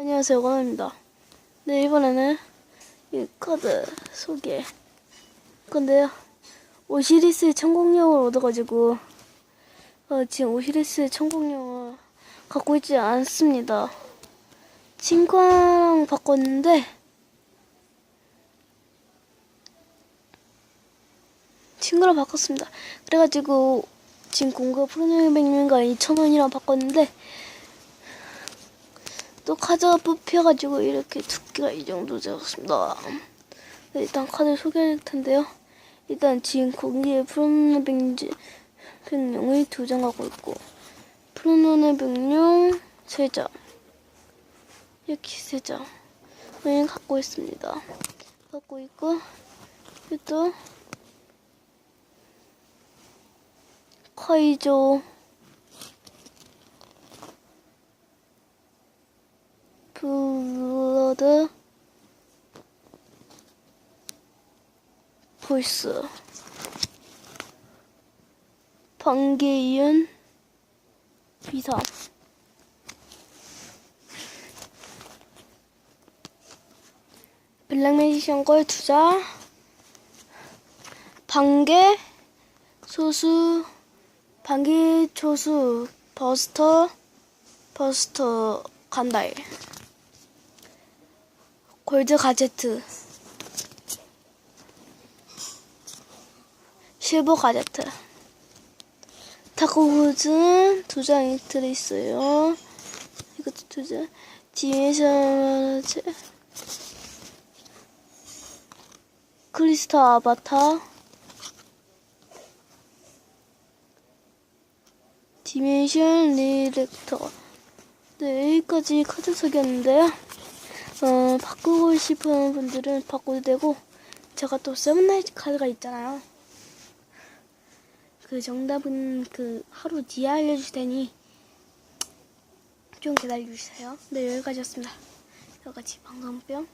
안녕하세요, 원호입니다. 네, 이번에는 이 카드 소개. 건데요. 오시리스 천공룡을 얻어가지고, 어, 지금 오시리스 천공룡을 갖고 있지 않습니다. 친구랑 바꿨는데, 친구랑 바꿨습니다. 그래가지고, 지금 공급 프로님 백명가 2,000원이랑 바꿨는데, 또 카드가 뽑혀가지고 이렇게 두께가 이 정도 되었습니다. 네, 일단 카드 소개할 텐데요. 일단 지금 거기에 프로노의 백지 백룡의 두장 갖고 있고 프로노의 백룡 세 장. 이렇게 세 장 을 갖고 있습니다. 갖고 있고 또 카이조 블러드 보이스. 방계이은 비삼 블랙 매지션 걸 투자. 방계 소수 방계 초수 버스터 버스터 간다일 골드 가제트. 실버 가제트. 타코후즈는 두 장이 들어있어요. 이것도 두장. 디메이션 크리스타 아바타. 디멘션 리렉터. 네 여기까지 카드 소개였는데요 어, 바꾸고 싶은 분들은 바꿔도 되고, 제가 또 세븐나이트 카드가 있잖아요. 그 정답은 그 하루 뒤에 알려줄 테니, 좀 기다려주세요. 네, 여기까지였습니다. 여기까지 방송병.